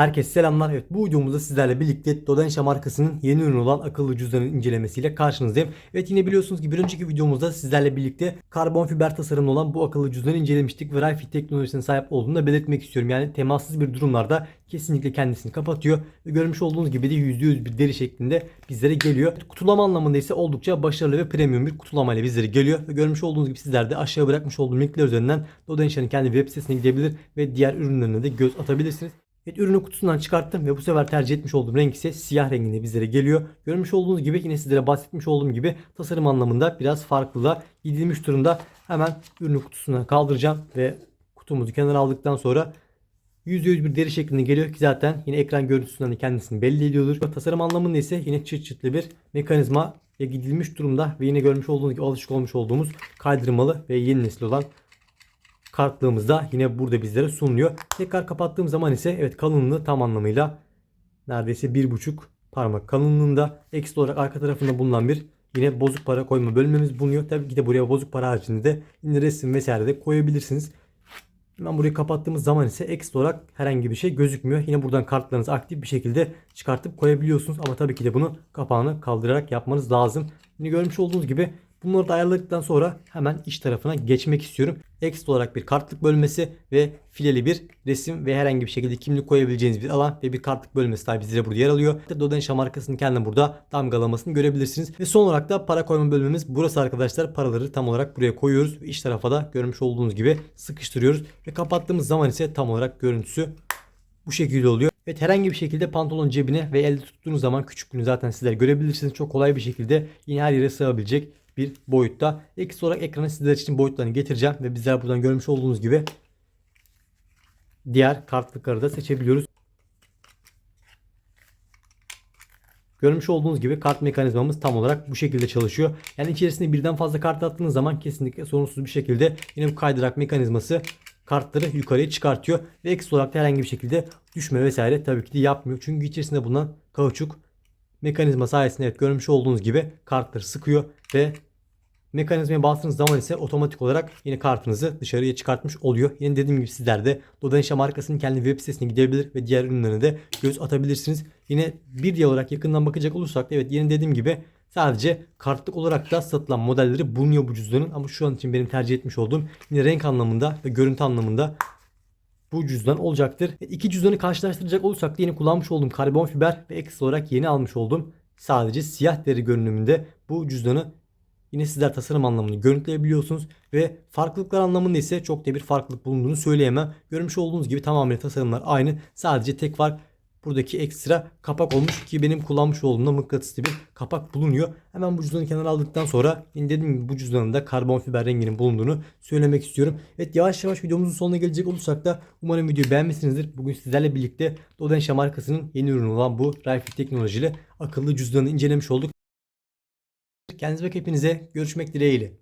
Herkese selamlar. Evet bu videomuzda sizlerle birlikte Dodenşa markasının yeni ürünü olan akıllı cüzdanın incelemesiyle karşınızdayım. Evet yine biliyorsunuz ki bir önceki videomuzda sizlerle birlikte karbon fiber tasarımlı olan bu akıllı cüzdanı incelemiştik ve Wi-Fi teknolojisine sahip olduğunu da belirtmek istiyorum. Yani temassız bir durumlarda kesinlikle kendisini kapatıyor ve görmüş olduğunuz gibi de %100 bir deri şeklinde bizlere geliyor. Kutulama anlamında ise oldukça başarılı ve premium bir kutulama ile bizlere geliyor ve görmüş olduğunuz gibi sizler de aşağı bırakmış olduğum linkler üzerinden Dodenşa'nın kendi web sitesine gidebilir ve diğer ürünlerine de göz atabilirsiniz. Evet ürünü kutusundan çıkarttım ve bu sefer tercih etmiş olduğum renk ise siyah renginde bizlere geliyor. Görmüş olduğunuz gibi yine sizlere bahsetmiş olduğum gibi tasarım anlamında biraz farklılığa gidilmiş durumda. Hemen ürünü kutusundan kaldıracağım ve kutumuzu kenara aldıktan sonra %100 bir deri şeklinde geliyor ki zaten yine ekran görüntüsünden de kendisini belli ediyordur. Tasarım anlamında ise yine çıt çıtlı bir mekanizma gidilmiş durumda ve yine görmüş olduğunuz gibi alışık olmuş olduğumuz kaydırmalı ve yeni nesil olan kartlığımız da yine burada bizlere sunuluyor. Tekrar kapattığım zaman ise evet kalınlığı tam anlamıyla neredeyse 1,5 parmak kalınlığında. Ekstra olarak arka tarafında bulunan bir yine bozuk para koyma bölmemiz bulunuyor. Tabii ki de buraya bozuk para haricinde de yine resim vesaire de koyabilirsiniz. Hemen burayı kapattığımız zaman ise ekstra olarak herhangi bir şey gözükmüyor. Yine buradan kartlarınızı aktif bir şekilde çıkartıp koyabiliyorsunuz. Ama tabii ki de bunu kapağını kaldırarak yapmanız lazım. Yine görmüş olduğunuz gibi Bunları da ayarladıktan sonra hemen iç tarafına geçmek istiyorum. Ekstra olarak bir kartlık bölmesi ve fileli bir resim ve herhangi bir şekilde kimlik koyabileceğiniz bir alan ve bir kartlık bölmesi tabi bizlere burada yer alıyor. Dodenşa markasının kendine burada damgalamasını görebilirsiniz. Ve son olarak da para koyma bölmemiz burası arkadaşlar. Paraları tam olarak buraya koyuyoruz. İç tarafa da görmüş olduğunuz gibi sıkıştırıyoruz. Ve kapattığımız zaman ise tam olarak görüntüsü bu şekilde oluyor. Evet herhangi bir şekilde pantolon cebine ve elde tuttuğunuz zaman küçüklüğünü zaten sizler görebilirsiniz. Çok kolay bir şekilde yine her yere sığabilecek bir boyutta. Ekstra olarak ekrana sizler için boyutlarını getireceğim ve bizler buradan görmüş olduğunuz gibi diğer kartlıkları da seçebiliyoruz. Görmüş olduğunuz gibi kart mekanizmamız tam olarak bu şekilde çalışıyor. Yani içerisinde birden fazla kart attığınız zaman kesinlikle sorunsuz bir şekilde yine bu kaydırak mekanizması kartları yukarıya çıkartıyor. Ve ekstra olarak da herhangi bir şekilde düşme vesaire tabii ki de yapmıyor. Çünkü içerisinde bulunan kauçuk mekanizma sayesinde evet görmüş olduğunuz gibi kartları sıkıyor ve mekanizmaya bastığınız zaman ise otomatik olarak yine kartınızı dışarıya çıkartmış oluyor. Yine dediğim gibi sizler de Dodenşa markasının kendi web sitesine gidebilir ve diğer ürünlerine de göz atabilirsiniz. Yine bir diğer olarak yakından bakacak olursak da evet yine dediğim gibi sadece kartlık olarak da satılan modelleri bulunuyor bu cüzdanın ama şu an için benim tercih etmiş olduğum yine renk anlamında ve görüntü anlamında bu cüzdan olacaktır. İki cüzdanı karşılaştıracak olursak da yine kullanmış olduğum karbon fiber ve ekstra olarak yeni almış olduğum sadece siyah deri görünümünde bu cüzdanı yine sizler tasarım anlamını görüntüleyebiliyorsunuz ve farklılıklar anlamında ise çok da bir farklılık bulunduğunu söyleyemem. Görmüş olduğunuz gibi tamamen tasarımlar aynı. Sadece tek fark buradaki ekstra kapak olmuş ki benim kullanmış olduğumda mıknatıslı bir kapak bulunuyor. Hemen bu cüzdanı kenara aldıktan sonra dediğim bu cüzdanın da karbon fiber renginin bulunduğunu söylemek istiyorum. Evet yavaş yavaş videomuzun sonuna gelecek olursak da umarım videoyu beğenmişsinizdir. Bugün sizlerle birlikte Dodenşa markasının yeni ürünü olan bu Rayfit teknolojili akıllı cüzdanı incelemiş olduk. Kendinize bakın hepinize görüşmek dileğiyle.